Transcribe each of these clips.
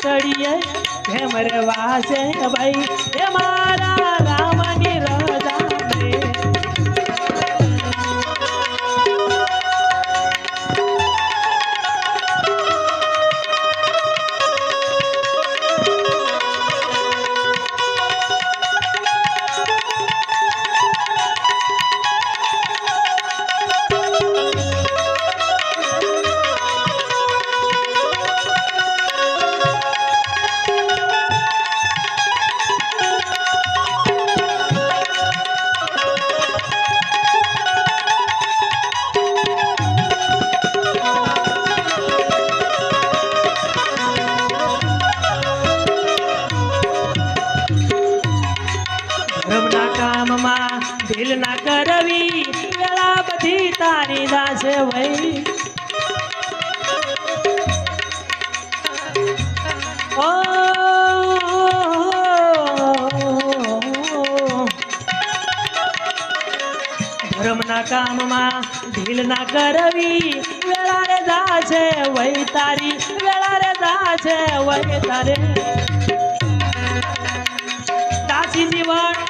કડીએ ભેમરે વાસે ભાઈ એ મારા કામમાં ભીલ ના કરવી, વેળા બધી તારી દાસે ભાઈ ધર્મના કામમાં ઢીલ ના કરવી, વેળા રે દા છે વહી તારી, વેળા રે દા છે વહી તારે. દાસી જીવન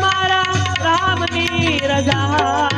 મારા રામની રજા